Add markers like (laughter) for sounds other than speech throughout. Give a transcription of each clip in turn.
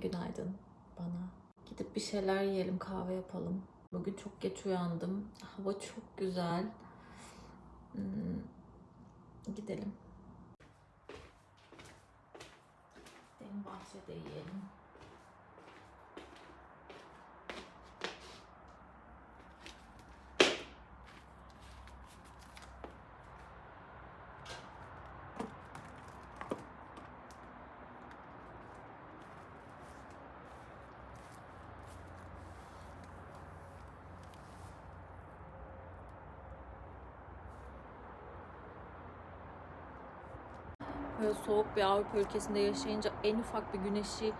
Günaydın bana. Gidip bir şeyler yiyelim, kahve yapalım. Bugün çok geç uyandım. Hava çok güzel. Hmm, gidelim. Gidelim bahçede yiyelim. Böyle soğuk bir Avrupa ülkesinde yaşayınca en ufak bir güneşi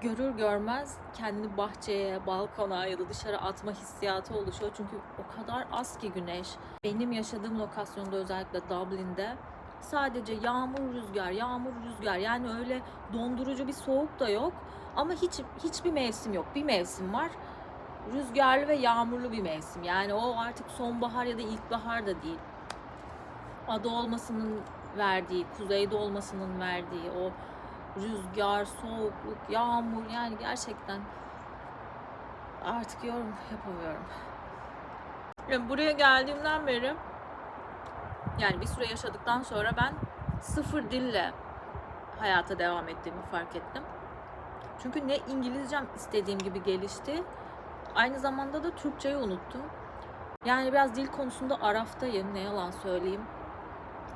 görür görmez kendini bahçeye, balkona ya da dışarı atma hissiyatı oluşuyor. Çünkü o kadar az ki güneş. Benim yaşadığım lokasyonda özellikle Dublin'de sadece yağmur, rüzgar, yağmur, rüzgar. Yani öyle dondurucu bir soğuk da yok. Ama hiç hiçbir mevsim yok. Bir mevsim var. Rüzgarlı ve yağmurlu bir mevsim. Yani o artık sonbahar ya da ilkbahar da değil. Ada olmasının verdiği, kuzeyde olmasının verdiği o rüzgar, soğukluk, yağmur yani gerçekten artık yorum yapamıyorum. Yani buraya geldiğimden beri yani bir süre yaşadıktan sonra ben sıfır dille hayata devam ettiğimi fark ettim. Çünkü ne İngilizcem istediğim gibi gelişti. Aynı zamanda da Türkçeyi unuttum. Yani biraz dil konusunda araftayım ne yalan söyleyeyim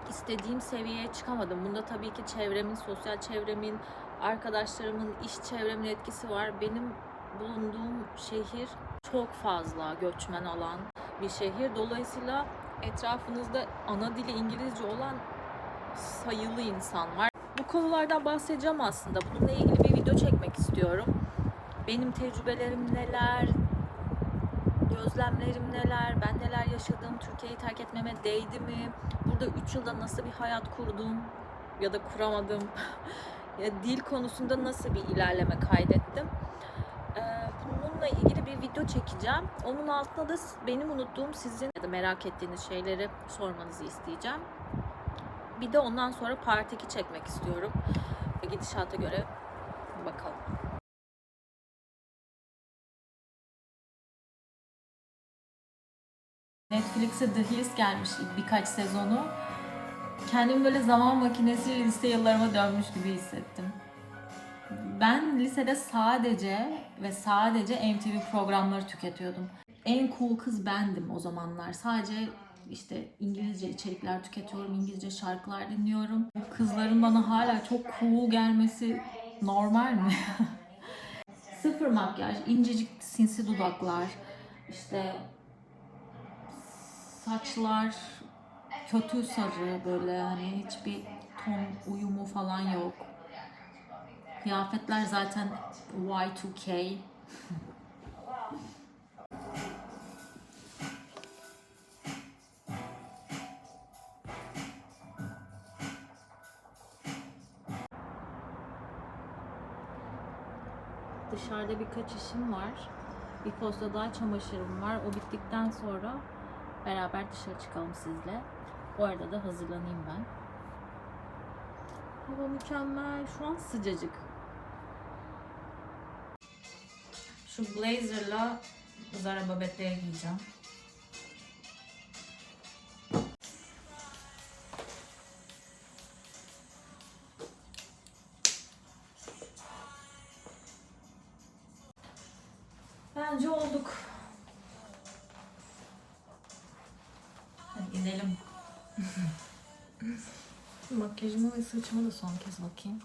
istediğim seviyeye çıkamadım. Bunda tabii ki çevremin, sosyal çevremin, arkadaşlarımın, iş çevremin etkisi var. Benim bulunduğum şehir çok fazla göçmen alan bir şehir. Dolayısıyla etrafınızda ana dili İngilizce olan sayılı insan var. Bu konulardan bahsedeceğim aslında. Bununla ilgili bir video çekmek istiyorum. Benim tecrübelerim neler, gözlemlerim neler, ben neler yaşadım, Türkiye'yi terk etmeme değdi mi, burada 3 yılda nasıl bir hayat kurdum ya da kuramadım, (laughs) ya dil konusunda nasıl bir ilerleme kaydettim. Ee, bununla ilgili bir video çekeceğim. Onun altına da benim unuttuğum sizin ya da merak ettiğiniz şeyleri sormanızı isteyeceğim. Bir de ondan sonra part 2 çekmek istiyorum. Gidişata göre bakalım. Netflix'e The Hills gelmiş ilk birkaç sezonu. Kendimi böyle zaman makinesiyle lise yıllarıma dönmüş gibi hissettim. Ben lisede sadece ve sadece MTV programları tüketiyordum. En cool kız bendim o zamanlar. Sadece işte İngilizce içerikler tüketiyorum, İngilizce şarkılar dinliyorum. Kızların bana hala çok cool gelmesi normal mi? (laughs) Sıfır makyaj, incecik sinsi dudaklar, işte saçlar kötü sarı böyle hani hiçbir ton uyumu falan yok. Kıyafetler zaten Y2K. Dışarıda birkaç işim var. Bir posta daha çamaşırım var. O bittikten sonra beraber dışarı çıkalım sizle. O arada da hazırlanayım ben. Hava mükemmel. Şu an sıcacık. Şu blazerla Zara Babette'ye giyeceğim. Makyajımı ve saçımı da son kez bakayım.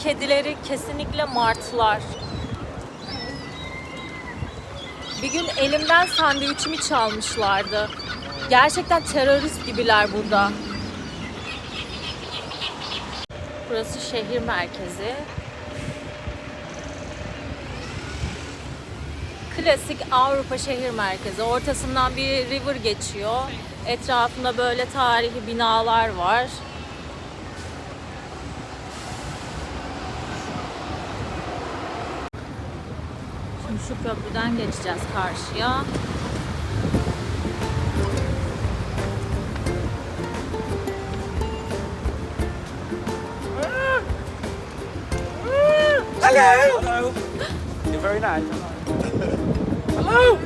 Kedileri kesinlikle martılar. Bir gün elimden sandviçimi çalmışlardı. Gerçekten terörist gibiler burada. Burası şehir merkezi. Klasik Avrupa şehir merkezi. Ortasından bir river geçiyor. Etrafında böyle tarihi binalar var. Şimdi şu köprüden geçeceğiz karşıya. Hello. Hello. You're very nice. Hello.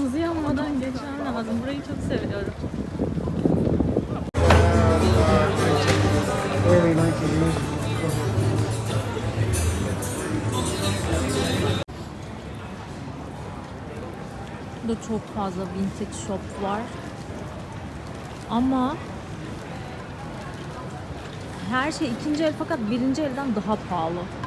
Kırmızı yanmadan geçmem lazım. Burayı çok seviyorum. Burada çok fazla vintage shop var. Ama her şey ikinci el fakat birinci elden daha pahalı.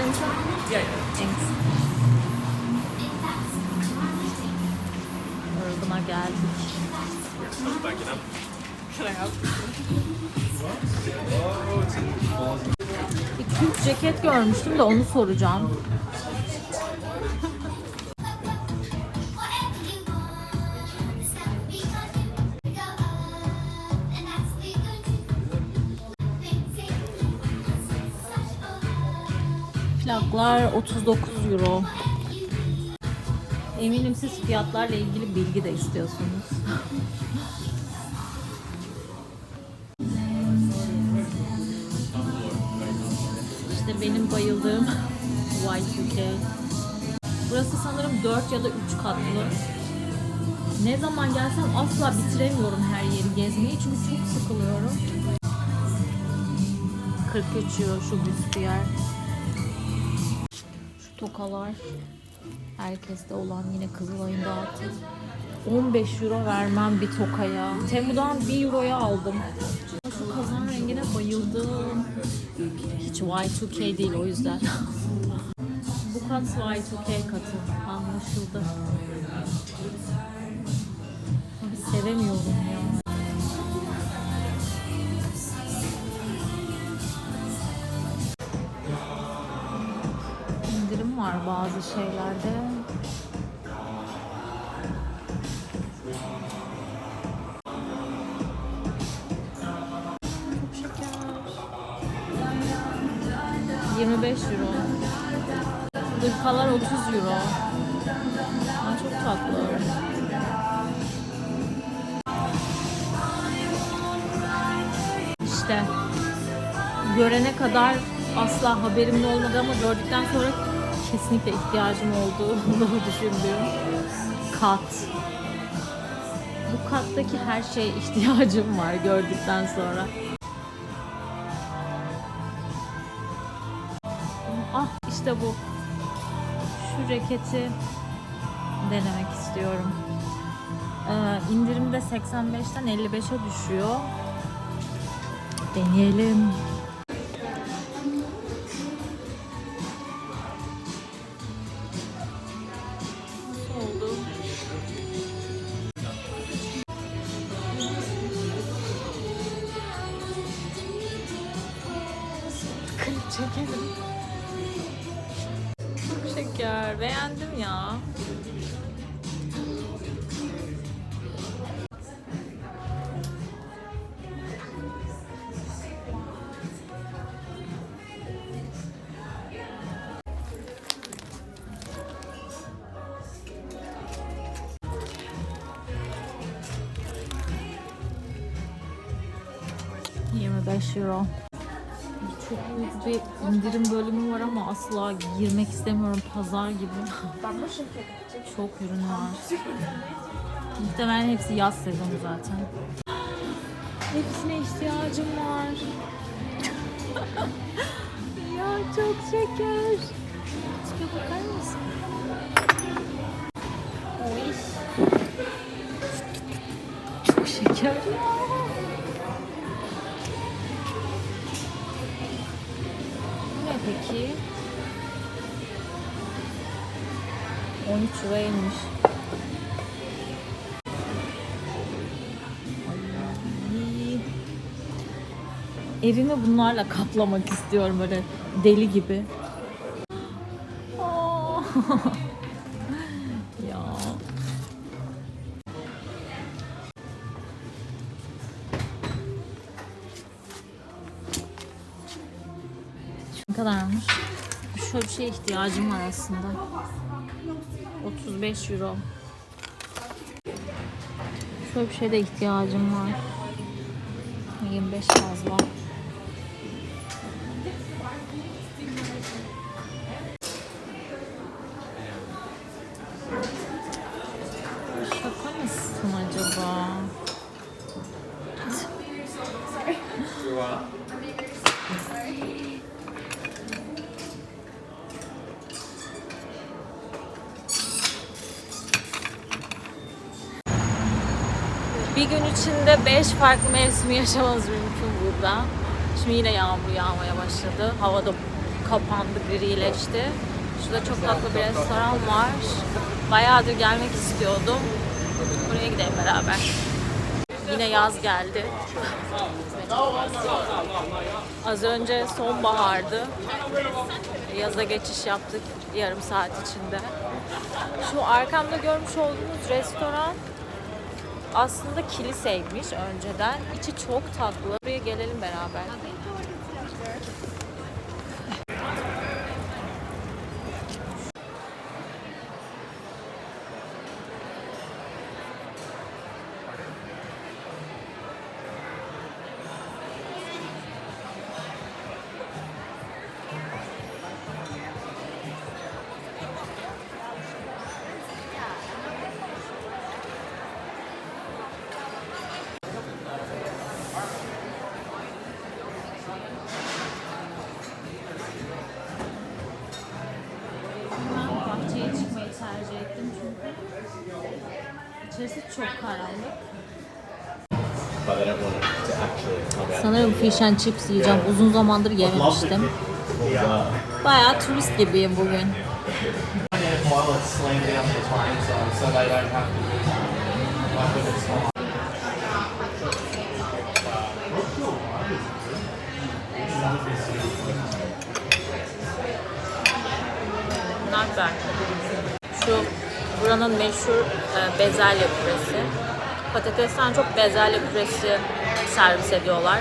I record inside? Yeah. Thanks. Urban'a geldik. Bir Türk ceket görmüştüm de onu soracağım. Plaklar 39 euro. Eminim siz fiyatlarla ilgili bilgi de istiyorsunuz. işte benim bayıldığım Y2K. Burası sanırım 4 ya da 3 katlı. Ne zaman gelsem asla bitiremiyorum her yeri gezmeyi çünkü çok sıkılıyorum. 43 euro şu büstiyer. Şu tokalar. Herkeste olan yine Kızılay'ın dağıtı. 15 euro vermem bir tokaya. Temu'dan 1 euroya aldım. Şu kazan rengine bayıldım. Hiç Y2K değil o yüzden. Bu kat Y2K katı. Anlaşıldı. Abi sevemiyorum ya. Bazı şeylerde. Çok şeker. 25 euro. Hırkalar 30 euro. Aa, çok tatlı. İşte görene kadar asla haberim olmadı ama gördükten sonra kesinlikle ihtiyacım olduğunu (laughs) düşündüğüm kat. Bu kattaki her şeye (laughs) ihtiyacım var gördükten sonra. Ah işte bu. Şu ceketi denemek istiyorum. Ee, indirimde 85'ten 55'e düşüyor. Deneyelim. ...25 euro. Çok büyük bir indirim bölümü var ama asla girmek istemiyorum pazar gibi. Çok ürün var. Muhtemelen hepsi yaz sezonu zaten. Hepsine ihtiyacım var. ya çok şeker. Tipe bakar mısın? Oy. Çok şeker ya. 13 liraymış. Ay. Evimi bunlarla kaplamak istiyorum böyle deli gibi. (laughs) Ya. Şu kadarmış. Şöyle bir şeye ihtiyacım var aslında. 35 euro. Şöyle bir şeye de ihtiyacım var. 25 fazla. İçinde 5 farklı mevsimi yaşamamız mümkün burada. Şimdi yine yağmur yağmaya başladı. Hava da kapandı, grileşti. Şurada çok tatlı bir restoran var. Bayağıdır gelmek istiyordum. Buraya gidelim beraber. Yine yaz geldi. Az önce sonbahardı. Yaza geçiş yaptık yarım saat içinde. Şu arkamda görmüş olduğunuz restoran aslında kiliseymiş önceden. İçi çok tatlı. Buraya gelelim beraber. Come out. Sanırım fish and chips yiyeceğim. Uzun zamandır yememiştim. Bayağı turist gibiyim bugün. Not. Şu buranın meşhur e, bezelye püresi. Patatesten çok bezelye püresi servis ediyorlar.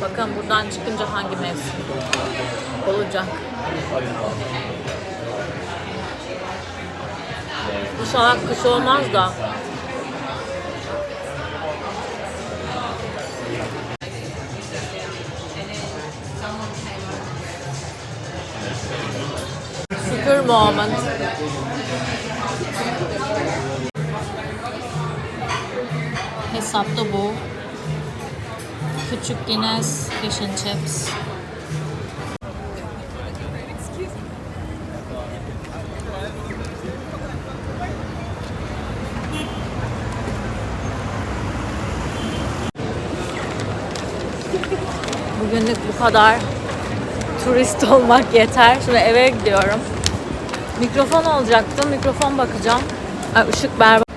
Bakın buradan çıkınca hangi mevsim olacak. İnşallah kış olmaz da. Super moment. Hesapta bu. Küçük Guinness Fish and Chips. Bugünlük bu kadar. Turist olmak yeter. Şimdi eve gidiyorum. Mikrofon alacaktım. Mikrofon bakacağım. Ay, ışık berbat.